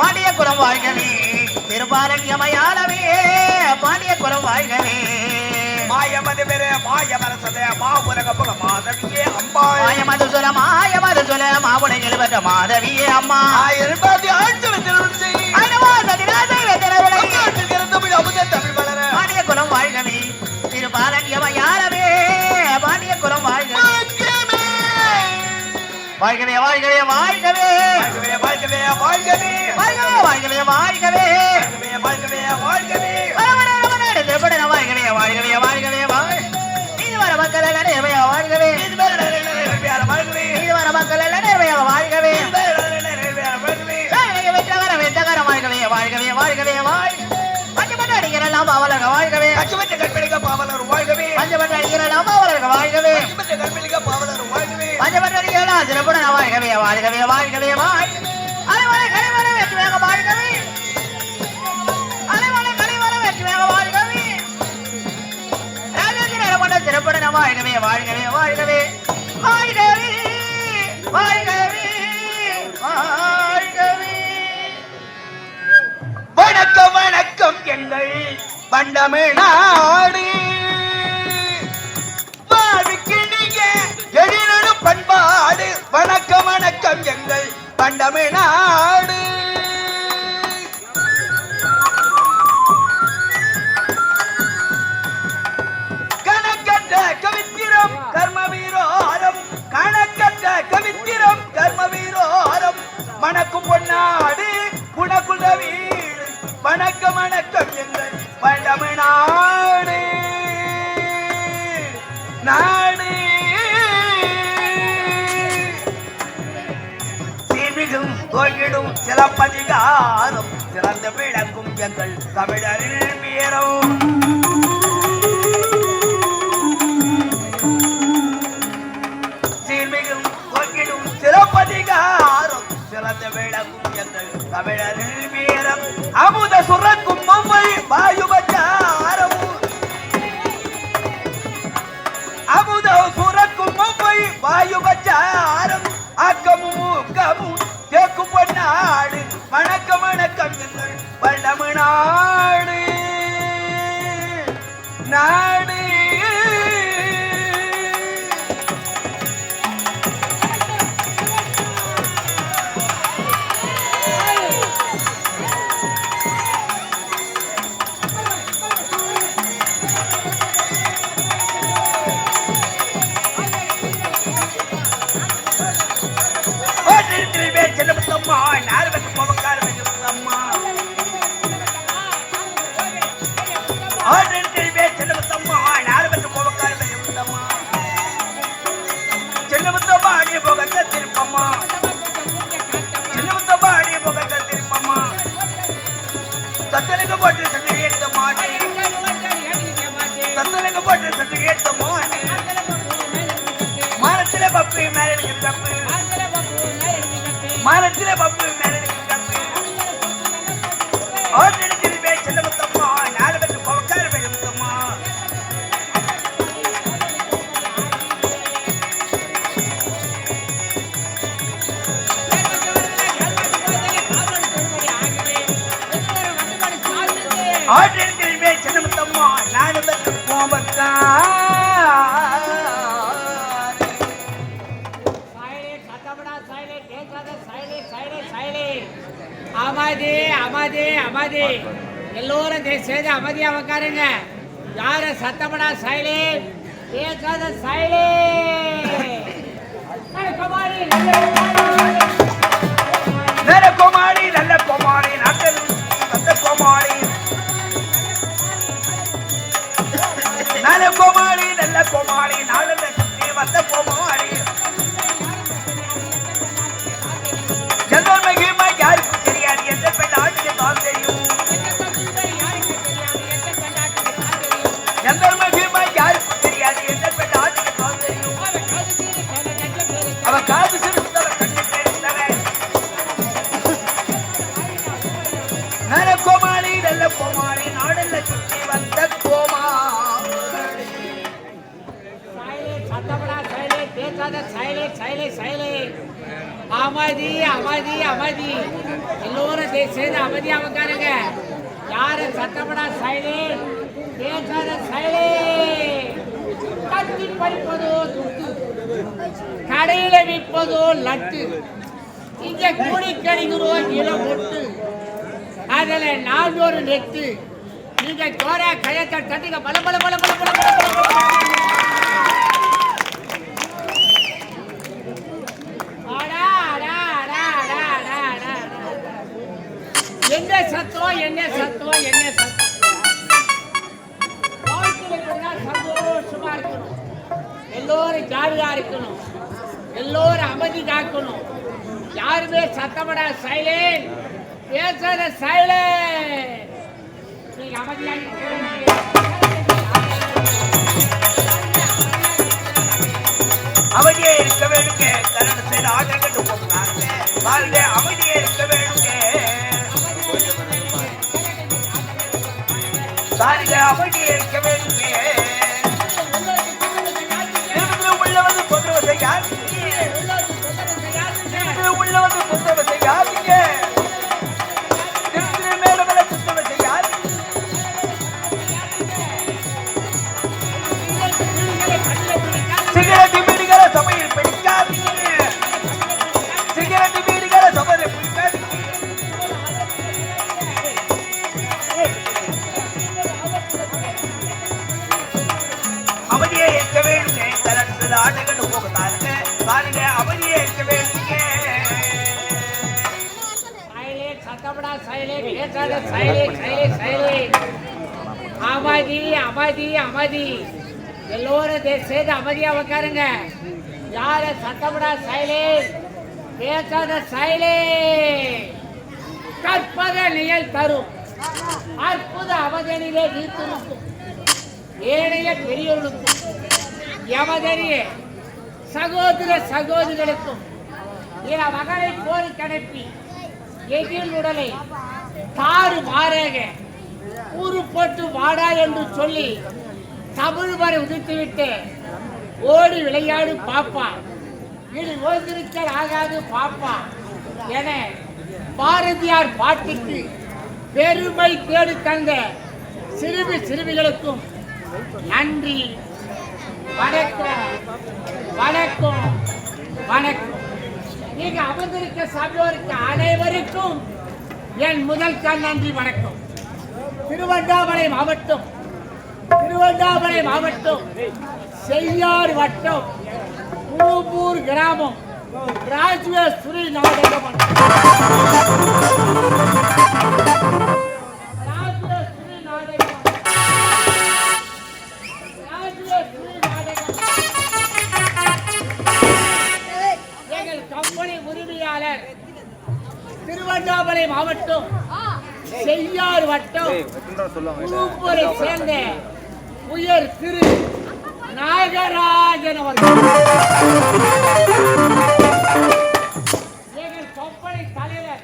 பாண்டியபுரம் வாழ்கவே திருபாரண்யமயானவே பாண்டியபுரம் வாழ்கவே மாயமது பெரு மாயமரசதே மாபுரக புல மாதவியே அம்மா. மாயமது சுல மாயமது சுல வாழ்கவே வாழ்கவே வாழ்கவே வாழ்கவே வாழ்கவே வாழ்கவே வாழ்கவே வாழ்கவே வாழ்கவே வாழ்கவே வாழ்கவே வாழ்கவே வாழ்கவே வாழ்கவே வாழ்கவே வாழ் இது வர மக்கள் எல்லாம் நேர்மையா வாழ்கவே இது நிறைவேற வாழ்கவே இது வர மக்கள் எல்லாம் வாழ்கவே வெற்றகர வெற்றகர வாழ் பஞ்சமட்ட பாவலர் பஞ்சமட்ட பாவலர் வாழ்கவே பஞ்சமட்ட அடிக்கிறெல்லாம் வாழ்கவே வாழ்கவே வாழ்கவே வெற்றி வேக வாழ்கவே வெற்றி வேக வாழ்கவே வாழ்கவே வாழ்கவே வாழ்கவே வாழ்கவே வாழ்கவே வாழ்கவே வணக்கம் வணக்கம் எங்கள் பண்டமிழ்நாடு வணக்கம் வணக்கம் எங்கள் பண்டமிழ்நாடு. கணக்கற்ற கவித்திரம் கர்ம வீரோரம். கணக்கற்ற கவித்திரம் கர்ம வீரோரம். மணக்கும் பொன்னாள் பதிகாரம் சிறந்து விளங்கும் எங்கள் தமிழரில் வீரம். சீர்மிகும் கொங்கிடும் சிறப்பதிகாரம் சிறந்து விளங்கும் எங்கள் தமிழரில் வீரம். அமுத எல்லோரும் தயவு செய்து அமைதியாக உட்காருங்க யாரும் சத்தப்படா சைலே? கேட்காத சைலே? குமாரி நல்ல குமாரி நல்ல குமாரி நல்ல குமாரி நல்ல குமாரி நல்ல குமாரி நாலு வந்த குமாரி சைலே பேசாத சைலே சைலே அமைதி அமைதி அமைதி எல்லோரும் சேர்ந்து அமைதியா உட்காருங்க யாரும் சத்தப்படா சைலே பேசாத சைலே கட்டி பறிப்பதோ துட்டு கடையில விற்பதோ லட்டு இங்க கூடி கணிக்கிறோம் இளம் ஒட்டு அதுல ஒரு நெட்டு நீங்க ஜோர கையத்தை தட்டுங்க பல பல பல பல பல பல yeah. செயல்படா செயலே கேட்காத செயலே செயலே செயலே அமைதி அமைதி அமைதி எல்லோரும் சேர்ந்து அமைதியா உட்காருங்க யார சத்தப்படா சைலே? பேசாத சைலே. கற்பத நிழல் தரும். அற்புத அவதனிலே நீத்திருக்கும் ஏழைய பெரியோர்களுக்கும் எவதனியே சகோதர சகோதரர்களுக்கும் இள மகளை போல் அனுப்பி எதிர் உடலை தாறு மாறாக கூறு போட்டு வாடா என்று சொல்லி தமிழ் வரை உதித்துவிட்டு ஓடி விளையாடு பாப்பா. இது ஓய்ந்திருக்கல் ஆகாது பாப்பா என பாரதியார் பாட்டுக்கு பெருமை தேடி தந்த சிறுமி சிறுமிகளுக்கும் நன்றி. வணக்கம். வணக்கம். வணக்கம். நீங்க அமர்ந்திருக்க சபையோருக்கு அனைவருக்கும் என் முதல் கால் நன்றி வணக்கம். திருவண்ணாமலை மாவட்டம் திருவண்ணாமலை மாவட்டம் செய்யார் வட்டம் பூம்பூர் கிராமம் ராஜேஸ்வரி நாடகம் உரிமையாளர் திருவண்ணாமலை மாவட்டம் செய்யார் வட்டம் குருப்பூரை சேர்ந்த உயர் திரு நாகராஜன் அவர்கள். எங்கள் கம்பெனி தலைவர்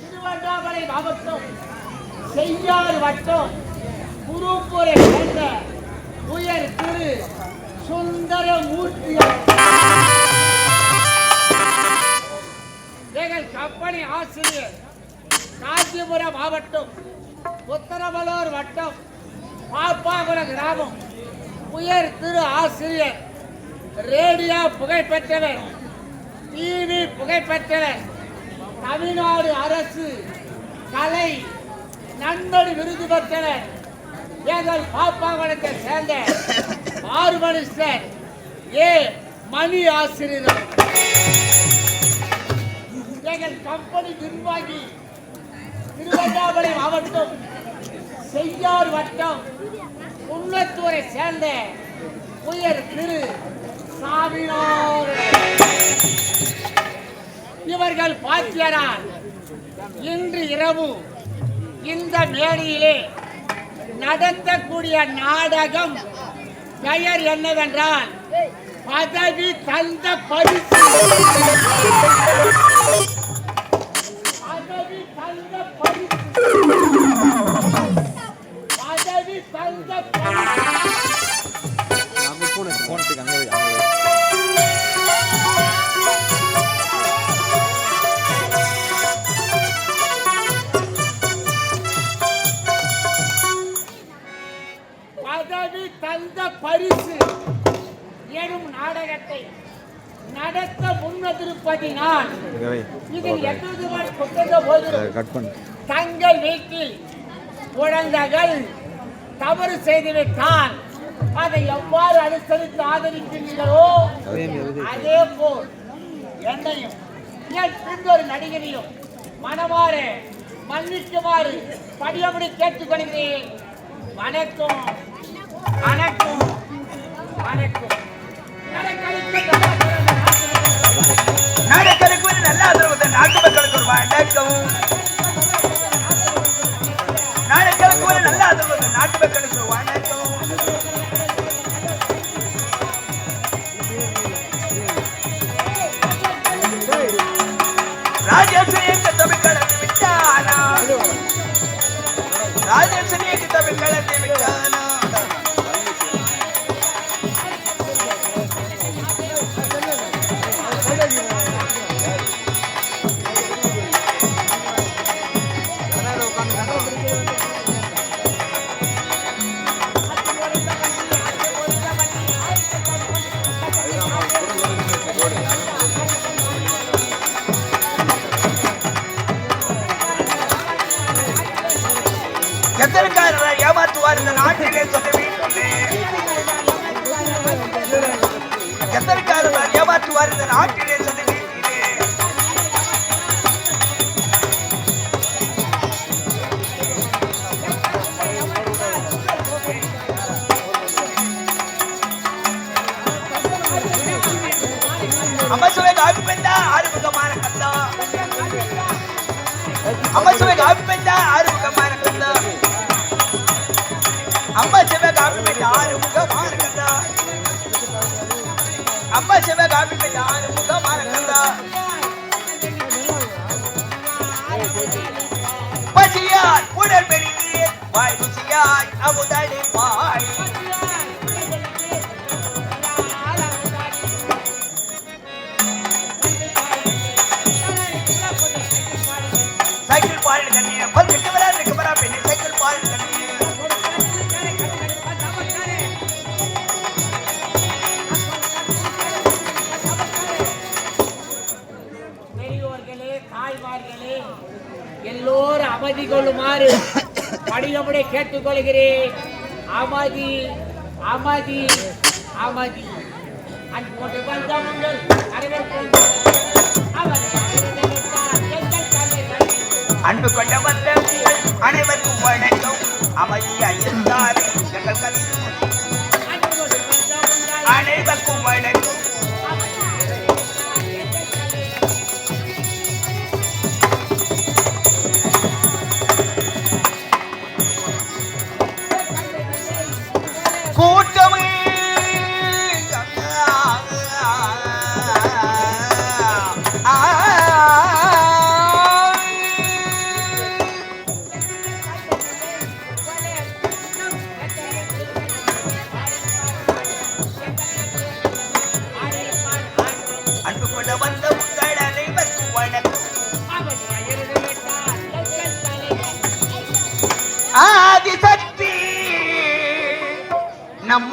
திருவண்ணாமலை மாவட்டம் செய்யார் வட்டம் குருப்பூரை சேர்ந்த உயர் திரு சுந்தரமூர்த்தி எங்கள் கம்பெனி ஆசிரியர் காஞ்சிபுரம் மாவட்டம் உத்தரமலூர் வட்டம் பாப்பாகுளம் கிராமம். உயர் திரு ஆசிரியர் ரேடியோ புகைப்பெற்றவர் டிவி புகைப்பெற்றவர் தமிழ்நாடு அரசு கலை நண்பர் விருது பெற்றவர் எங்கள் பாப்பாகுளத்தை சேர்ந்த ஆறு மனுஷர் ஏ. மணி ஆசிரியர் எங்கள் கம்பெனி நிர்வாகி திருவண்ணாமலை மாவட்டம் செய்யார் வட்டம் உள்ளத்தூரை சேர்ந்த உயர் திரு சாமியார் இவர்கள் பாத்தியரால் இன்று இரவு இந்த மேடையிலே நடத்தக்கூடிய நாடகம் பெயர் என்னவென்றால் பதவி தந்த பரிசு பதவி தந்த பரிசு பதவி தந்த பரிசு எனும் நாடகத்தை நடத்த முன்வந்திருப்பது நான். இதில் எட்டுதுவான் கொண்டத போது அதை கட் பண்ணு தங்கள் வீட்டில் குழந்தைகள் தவறு செய்துவிட்டால் அதை எவ்வாறு அனுசரித்து ஆதரிக்கிறீர்களோ அதே போல் என்னையும் என் பின்னொரு நடிகரையும் மனமாறு மன்னிக்குமாறு படியபடி கேட்டுக்கொள்கிறேன். வணக்கம். வணக்கம். வணக்கம். நடக்கலுக்கு நாட்டு மக்களுக்கு ஒரு வணக்கம். நாடகருக்கு ஒரு நாட்டு மக்களுக்கு வணக்கம். ராஜேஸ்வரி எங்க தமிழ் கலந்து விட்டானா? ராஜேஸ்வரி எங்க தமிழ் கலந்து விட்டானா? எத்தனைக்காரர் ஏமாற்றுவார் இந்த நாட்டிலே சொல்ல வீட்டிலே எத்தனைக்காரர் ஏமாற்றுவார் இந்த நாட்டிலே சொல்ல வீட்டிலே அம்மா காப்பி பெண்டா ஆறுமுகமான கந்தா அம்மா சுவை காப்பி பெண்டா அம்மா சிவகாமி காப்பி முகமா இருக்கா அம்மா சிவகாமி காப்பி முகமா இருக்கா கந்தா உடல் பெருகியே வாய். ருசியாய் அமுதடி பாய் அமைதி கொள்ளுமாறு படியமுறை கேட்டுக்கொள்கிறேன் அமைதி அமைதி அமைதி அன்போடு வந்தவங்கள் அமைதி. அன்பு கொண்ட வந்த அனைவருக்கும் வணக்கம். அமைதியாய் இருந்தாரே எங்கள் கதை அனைவருக்கும் வணக்கம்.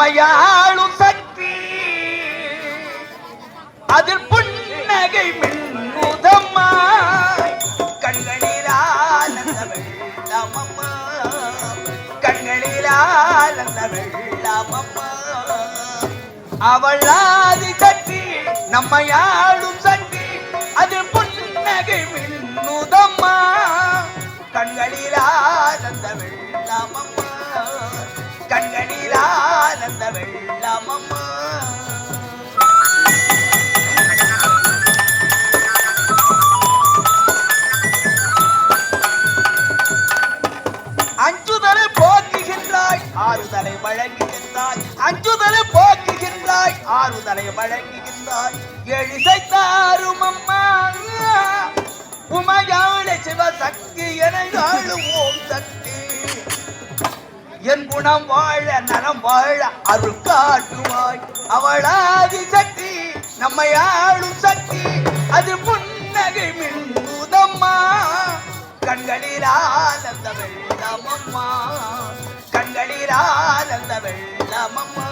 நம்மையாளும் சக்தி அதில் புன்னகை மின்முதம்மா கண்களிலால் அந்த வெள்ளமம்மா கண்களிலால் அந்த வெள்ளமம்மா அவள் ஆதி சக்தி நம்மையாளும் தலை வழங்குகின்றாய். எழிசை தாரும் அம்மா. உமையாள சிவசக்தி என ஆளுவோம் சக்தி. என் குணம் வாழ நலம் வாழ அருள் காட்டுவாய். அவளாதி சக்தி நம்மை ஆளும் சக்தி. அது புன்னகை மின்முதம்மா கண்களில் ஆனந்த வெள்ளமம்மா கண்களில் ஆனந்த வெள்ளமம்மா